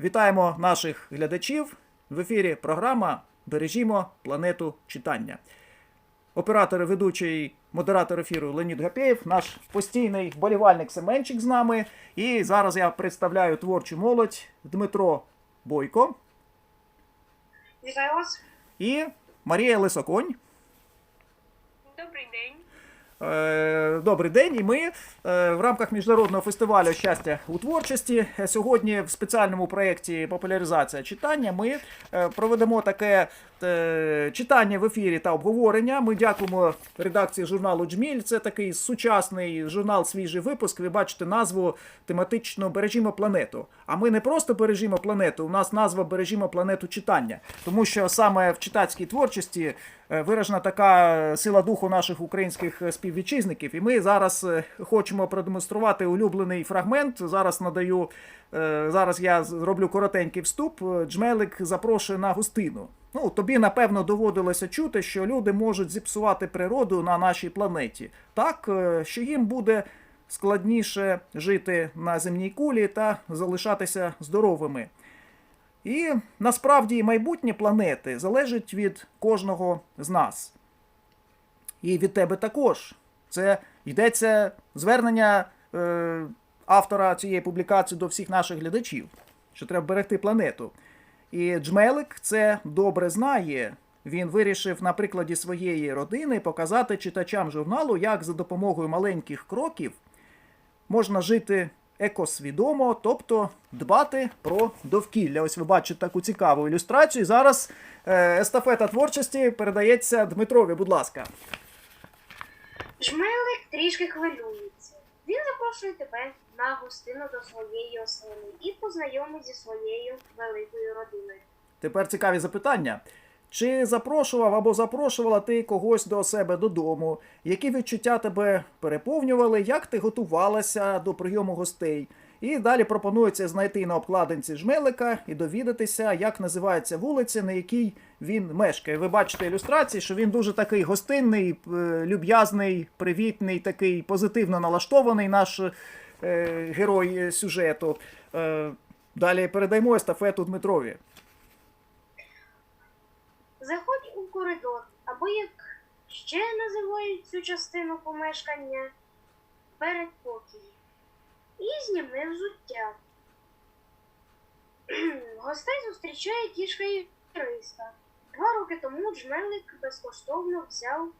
Вітаємо наших глядачів. В ефірі програма Бережімо планету читання. Оператор, ведучий, модератор ефіру Леонід Гапєєв, наш постійний вболівальник Семенчик з нами. І зараз я представляю творчу молодь Дмитро Бойко Вітаю вас. і Марія Лисоконь. Добрий день. Е, Добрий день, і ми е, в рамках міжнародного фестивалю щастя у творчості сьогодні в спеціальному проєкті Популяризація читання ми е, проведемо таке читання в ефірі та обговорення. Ми дякуємо редакції журналу Джміль. Це такий сучасний журнал свіжий випуск. Ви бачите назву тематично Бережімо планету. А ми не просто бережімо планету. У нас назва Бережімо планету читання, тому що саме в читацькій творчості виражена така сила духу наших українських е, співвітчизників. І ми зараз е, хочемо продемонструвати улюблений фрагмент. Зараз надаю. е, Зараз я зроблю коротенький вступ. Е, Джмелик запрошує на гостину. Ну, тобі напевно доводилося чути, що люди можуть зіпсувати природу на нашій планеті. Так, е, що їм буде складніше жити на земній кулі та залишатися здоровими. І насправді майбутнє планети залежить від кожного з нас. І від тебе також. Це йдеться звернення е, автора цієї публікації до всіх наших глядачів, що треба берегти планету. І Джмелик це добре знає. Він вирішив на прикладі своєї родини показати читачам журналу, як за допомогою маленьких кроків можна жити екосвідомо, тобто дбати про довкілля. Ось ви бачите таку цікаву ілюстрацію. Зараз е, естафета творчості передається Дмитрові, будь ласка. Жмелик трішки хвилюється. Він запрошує тебе на гостину до своєї оселі і познайомить зі своєю великою родиною. Тепер цікаві запитання. Чи запрошував або запрошувала ти когось до себе додому? Які відчуття тебе переповнювали? Як ти готувалася до прийому гостей? І далі пропонується знайти на обкладинці жмелика і довідатися, як називається вулиця, на якій він мешкає. Ви бачите ілюстрації, що він дуже такий гостинний, е, люб'язний, привітний, такий позитивно налаштований наш е, герой сюжету. Е, далі передаємо естафету Дмитрові. Заходь у коридор, або як ще називають цю частину помешкання передпокій. І зніми взуття. Гостей зустрічає кішка Іриска. Два роки тому Джмелик безкоштовно взяв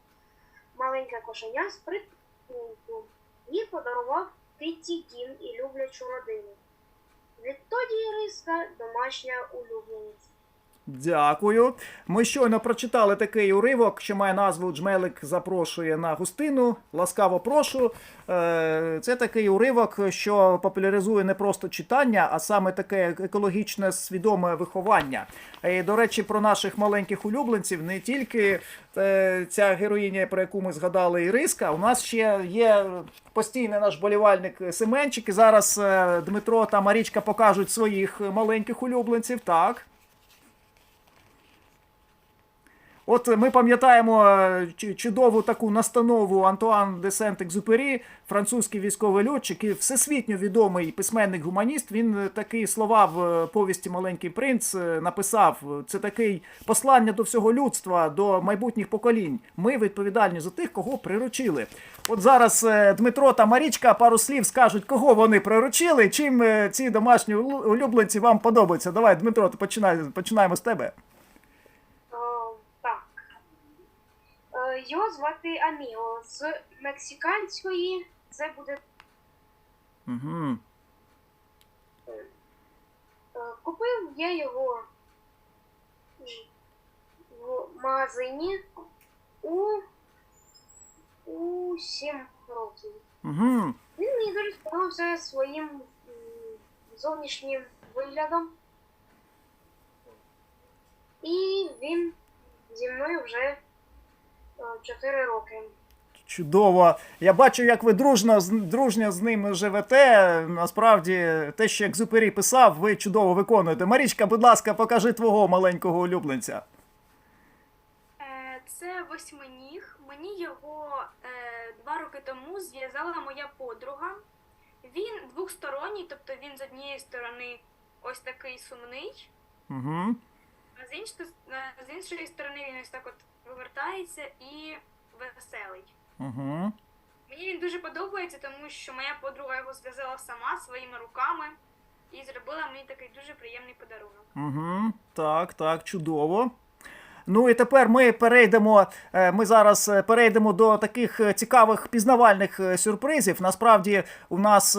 маленьке кошеня з притулку і подарував Китті дім і люблячу родину. Відтоді Іриска домашня улюбленість. Дякую. Ми щойно прочитали такий уривок, що має назву Джмелик запрошує на гостину. Ласкаво прошу. Е, Це такий уривок, що популяризує не просто читання, а саме таке екологічне свідоме виховання. І, до речі, про наших маленьких улюбленців не тільки е, ця героїня, про яку ми згадали, Іриска. У нас ще є постійний наш болівальник Семенчик. І зараз е, Дмитро та Марічка покажуть своїх маленьких улюбленців. Так. От ми пам'ятаємо е, чудову таку настанову Антуан де Сент-Екзюпері, французький військовий льотчик і всесвітньо відомий письменник-гуманіст. Він е, такі слова в е, повісті Маленький принц написав. Це такий послання до всього людства, до майбутніх поколінь. Ми відповідальні за тих, кого приручили. От зараз Дмитро та Марічка пару слів скажуть, кого вони приручили, чим ці домашні улюбленці вам подобаються. Давай, Дмитро, починай, починаємо з тебе. О, так. Е, Його звати Аміо. З мексиканської це буде. Угу. Купив я його в магазині у, у 7 років. Угу. Він мені дуже сподобався своїм м, зовнішнім виглядом. І він зі мною вже 4 роки. Чудово. Я бачу, як ви дружно, дружньо з ним живете. Насправді, те, що як Зупері писав, ви чудово виконуєте. Марічка, будь ласка, покажи твого маленького улюбленця. Е, Це восьминіг. Мені його е, два роки тому зв'язала моя подруга. Він двохсторонній, тобто він з однієї сторони ось такий сумний, Угу. З іншої, з іншої сторони він ось так от вивертається і веселий. Угу. Мені він дуже подобається, тому що моя подруга його зв'язала сама своїми руками і зробила мені такий дуже приємний подарунок. Угу. Так, так, чудово. Ну і тепер ми перейдемо. е, Ми зараз е, перейдемо до таких е, цікавих пізнавальних сюрпризів. Насправді, у нас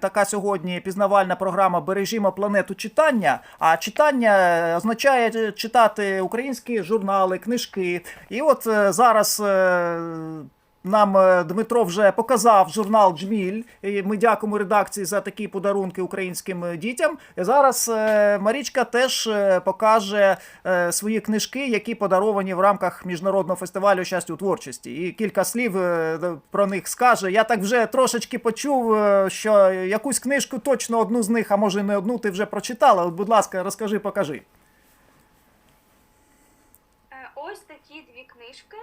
така сьогодні пізнавальна програма Бережімо планету читання. А читання означає читати українські журнали, книжки. І от зараз. Нам е, Дмитро вже показав журнал Джміль. І ми дякуємо редакції за такі подарунки українським е, дітям. Зараз е, Марічка теж покаже свої книжки, які подаровані в рамках міжнародного фестивалю щастя у творчості. І кілька слів про них скаже. Я так вже трошечки почув, що якусь книжку точно одну з них, а може не одну, ти вже прочитала. От, будь ласка, розкажи, покажи. Ось такі дві книжки.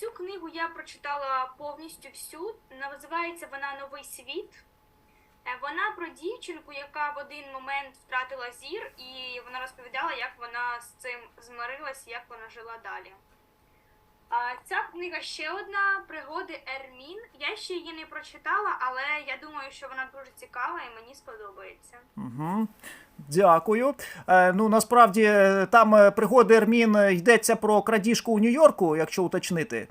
Цю книгу я прочитала повністю всю. Називається вона Новий світ. Е, Вона про дівчинку, яка в один момент втратила зір, і вона розповідала, як вона з цим змирилась, як вона жила далі. А ця книга ще одна пригоди Ермін. Я ще її не прочитала, але я думаю, що вона дуже цікава і мені сподобається. Угу. Дякую. Е, ну насправді е, там е, пригоди Ермін йдеться про крадіжку у Нью-Йорку, якщо уточнити.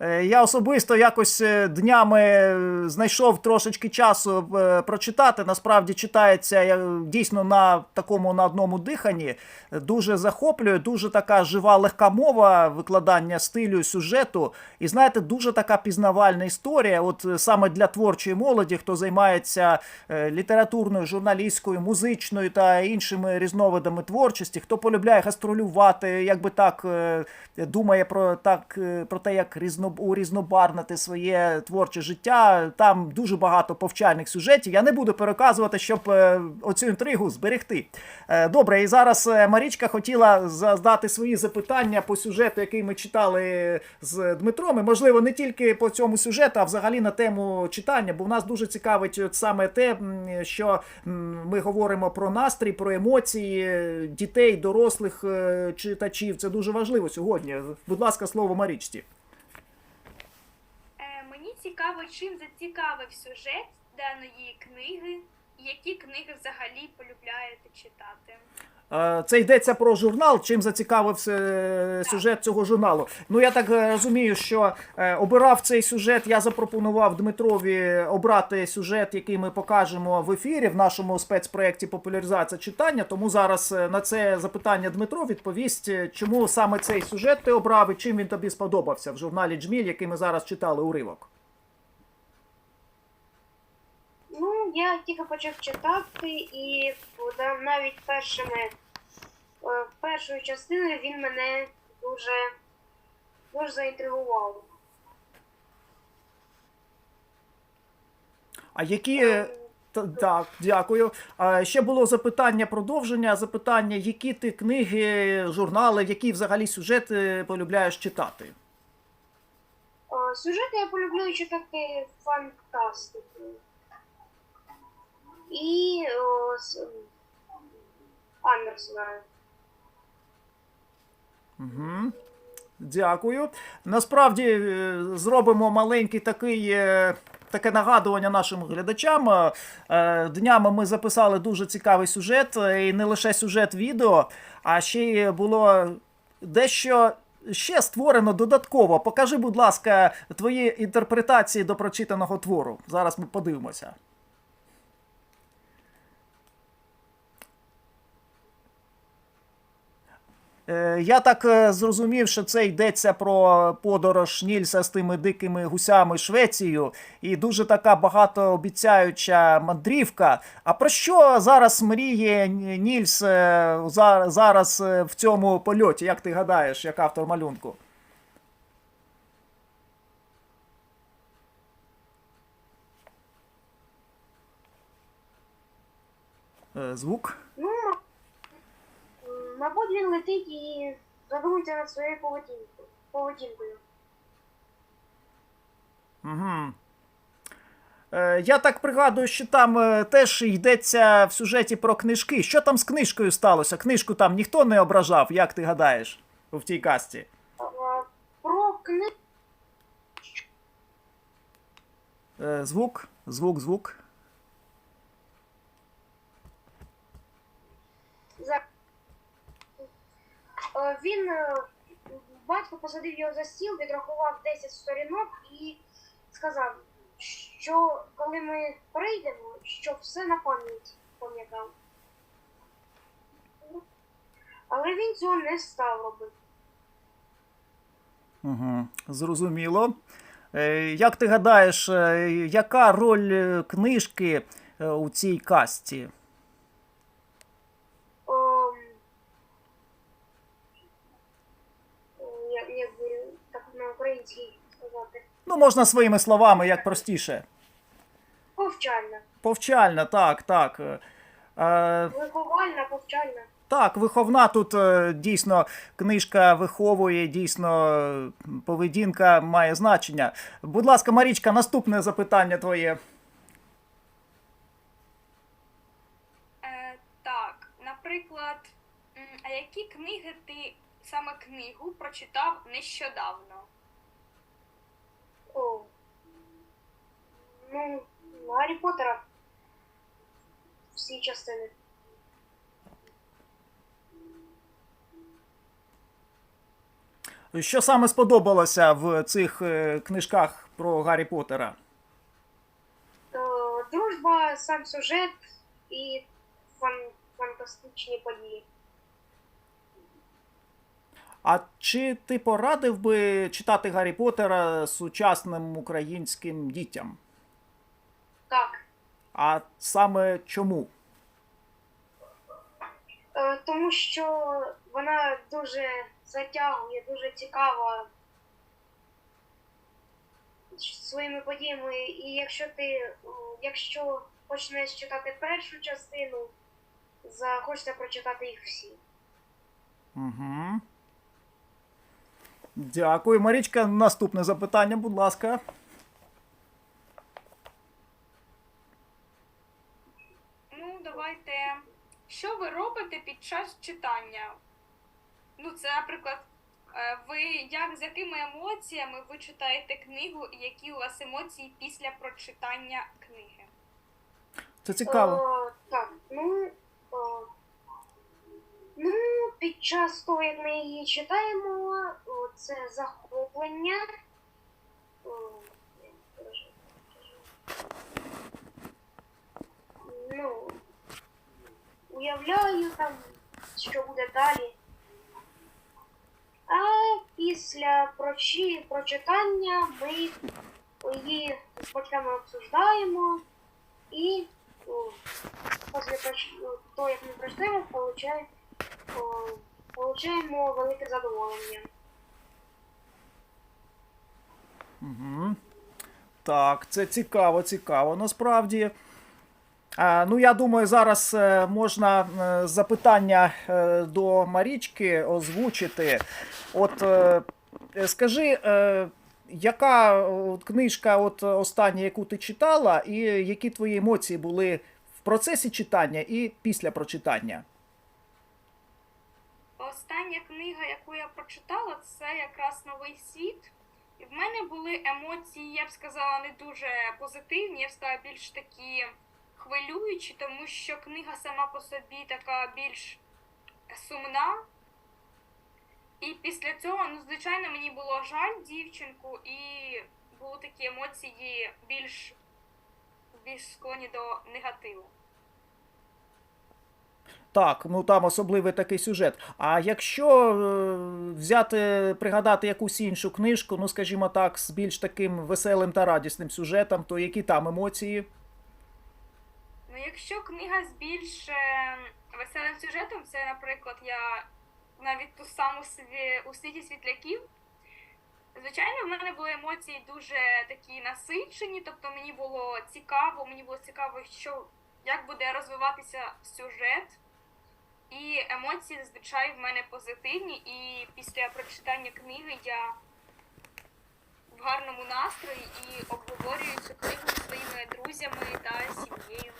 Е, Я особисто якось е, днями е, знайшов трошечки часу прочитати. Насправді читається дійсно на такому на одному диханні. Дуже захоплює, дуже така жива легка мова викладання стилю, сюжету. І знаєте, дуже така пізнавальна історія. От саме для творчої молоді, хто займається літературною, журналістською, музичною та іншими різновидами творчості, хто полюбляє гастролювати, якби так думає про так про те, як різно, урізнобарнити своє творче життя. Там дуже багато повчальних сюжетів. Я не буду переказувати, щоб е, оцю інтригу зберегти. Е, Добре, і зараз е, Марічка хотіла задати свої запитання по сюжету, який ми читали з Дмитром. І, можливо, не тільки по цьому сюжету, а взагалі на тему читання, бо в нас дуже цікавить саме те, що ми говоримо про настрій, про емоції дітей, дорослих читачів. Це дуже важливо сьогодні. Будь ласка, слово Марічці. Цікаво, чим зацікавив сюжет даної книги, і які книги взагалі полюбляєте читати. Це йдеться про журнал. Чим зацікавив е, сюжет цього журналу? Ну я так е, розумію, що е, обирав цей сюжет. Я запропонував Дмитрові обрати сюжет, який ми покажемо в ефірі в нашому спецпроєкті популяризація читання. Тому зараз на це запитання Дмитро відповість, чому саме цей сюжет ти обрав і чим він тобі сподобався в журналі Джміль, який ми зараз читали уривок. Ну, я тільки почав читати, і навіть першими е, першою частиною він мене дуже, дуже заінтригував. А які е, Так, дякую. А ще було запитання продовження. Запитання, які ти книги, журнали, які взагалі сюжети полюбляєш читати? Е, Сюжети я полюблю читати фантастику. І о, з, Андерсона. Угу. Дякую. Насправді е, зробимо маленький такий. е, Таке нагадування нашим глядачам. Е, Днями ми записали дуже цікавий сюжет, і не лише сюжет відео, а ще й було дещо ще створено додатково. Покажи, будь ласка, твої інтерпретації до прочитаного твору. Зараз ми подивимося. Я так е, зрозумів, що це йдеться про подорож Нільса з тими дикими гусями Швецію, і дуже така багатообіцяюча мандрівка. А про що зараз мріє Нільс е, зараз е, в цьому польоті? Як ти гадаєш, як автор малюнку? Е, Звук? Ну, мабуть, він летить і задумується над своєю поведінкою. поведінкою. Угу. Е, Я так пригадую, що там е, теж йдеться в сюжеті про книжки. Що там з книжкою сталося? Книжку там ніхто не ображав, як ти гадаєш, в тій касті? Е, Про книгу Е, Звук, звук, звук. за Е, він е, батько посадив його за стіл, відрахував 10 сторінок і сказав, що коли ми прийдемо, що все на пам'ять пам'ятав. Але він цього не став робити. Угу, зрозуміло. Е, Як ти гадаєш, е, яка роль книжки е, у цій касті? Ем, е, як, як би так на сказати, Ну, можна своїми словами, як простіше. повчальна, Повчальна, так, так. Е, е, виховальна, повчальна. Так, виховна тут е, дійсно книжка виховує, дійсно е, поведінка має значення. Будь ласка, Марічка, наступне запитання твоє. Е, так, наприклад, м, а які книги ти саме книгу прочитав нещодавно? О. Ну, Гаррі Поттера. Всі частини. Що саме сподобалося в цих е, книжках про Гаррі Поттера? Е, дружба, сам сюжет і фан- фантастичні події. А чи ти порадив би читати Гаррі Поттера сучасним українським дітям? Так. А саме чому? Е, тому що вона дуже затягує, дуже цікава своїми подіями. І якщо ти, якщо почнеш читати першу частину, захочеться прочитати їх всі. Угу. Дякую, Марічка. Наступне запитання, будь ласка. Ну, давайте. Що ви робите під час читання? Ну, це, наприклад, е, ви як з якими емоціями ви читаєте книгу, і які у вас емоції після прочитання книги? Це цікаво. О, так, ну, о, ну, під час того, як ми її читаємо, це захоплення. Ну, уявляю там, що буде далі. А після прочі, прочитання ми її з батьками обсуждаємо і о, після ну, того, як ми прочитаємо, о, получаємо велике задоволення. Угу. Так, це цікаво, цікаво. Насправді. Ну, я думаю, зараз е, можна е, запитання е, до Марічки озвучити. От скажи, яка книжка от, остання, яку ти читала, і які твої емоції були в процесі читання і після прочитання? Остання книга, яку я прочитала, це якраз новий світ. І в мене були емоції, я б сказала, не дуже позитивні, я б сказала, більш такі хвилюючі, тому що книга сама по собі така більш сумна. І після цього, ну, звичайно, мені було жаль дівчинку, і були такі емоції більш, більш склонні до негативу. Так, ну там особливий такий сюжет. А якщо е, взяти, пригадати якусь іншу книжку, ну скажімо так, з більш таким веселим та радісним сюжетом, то які там емоції? Ну, якщо книга з більш е, веселим сюжетом, це, наприклад, я навіть ту саму у світі світляків. Звичайно, в мене були емоції дуже такі насичені, тобто мені було цікаво, мені було цікаво, що як буде розвиватися сюжет. І емоції зазвичай в мене позитивні, і після прочитання книги я в гарному настрої і обговорюють цю книгу зі своїми друзями та сім'єю.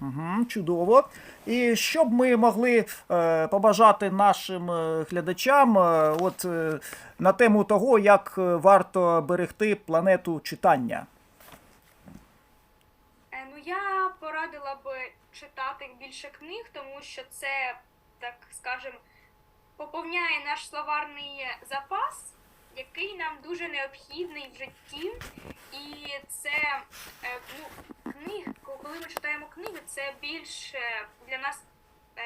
Угу, чудово. І що б ми могли е, побажати нашим е, глядачам е, от, е, на тему того, як е, варто берегти планету читання? Е, Ну, я порадила би читати більше книг, тому що це, так скажем, поповняє наш словарний запас, який нам дуже необхідний в житті. І це е, ну, книг, коли ми читаємо книги, це більш е, для нас е,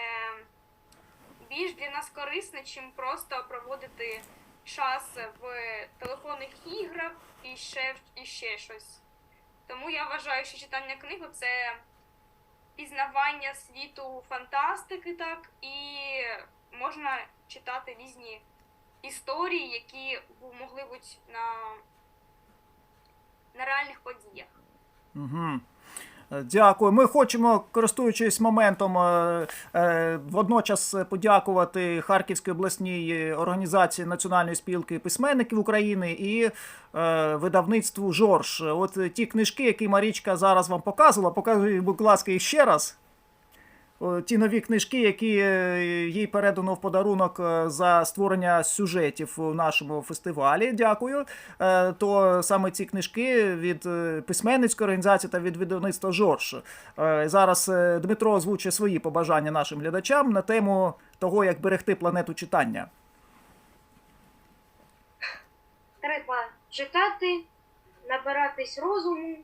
більш для нас корисне, чим просто проводити час в телефонних іграх і ще, і ще щось. Тому я вважаю, що читання книги це пізнавання світу фантастики, так, і можна читати різні історії, які могли бути на, на реальних подіях. Угу. Дякую. Ми хочемо, користуючись моментом, е, е, водночас подякувати Харківській обласній організації Національної спілки письменників України і е, видавництву Жорж. От е, ті книжки, які Марічка зараз вам показувала, показую, будь ласка, їх ще раз. Ті нові книжки, які е, їй передано в подарунок е, за створення сюжетів у нашому фестивалі. Дякую. Е, То саме ці книжки від письменницької організації та від видавництва Жорж. Зараз Дмитро озвучує свої побажання нашим глядачам на тему того, як берегти планету читання. Треба читати, набиратись розуму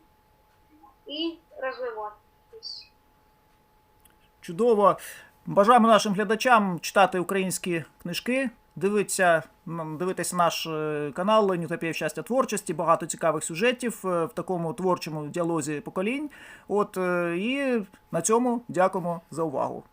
і розвиватись. Чудово. Бажаємо нашим глядачам читати українські книжки. Дивитися, дивитися наш е, канал Нютопія щастя творчості, багато цікавих сюжетів е, в такому творчому діалозі поколінь. От е, і на цьому дякуємо за увагу.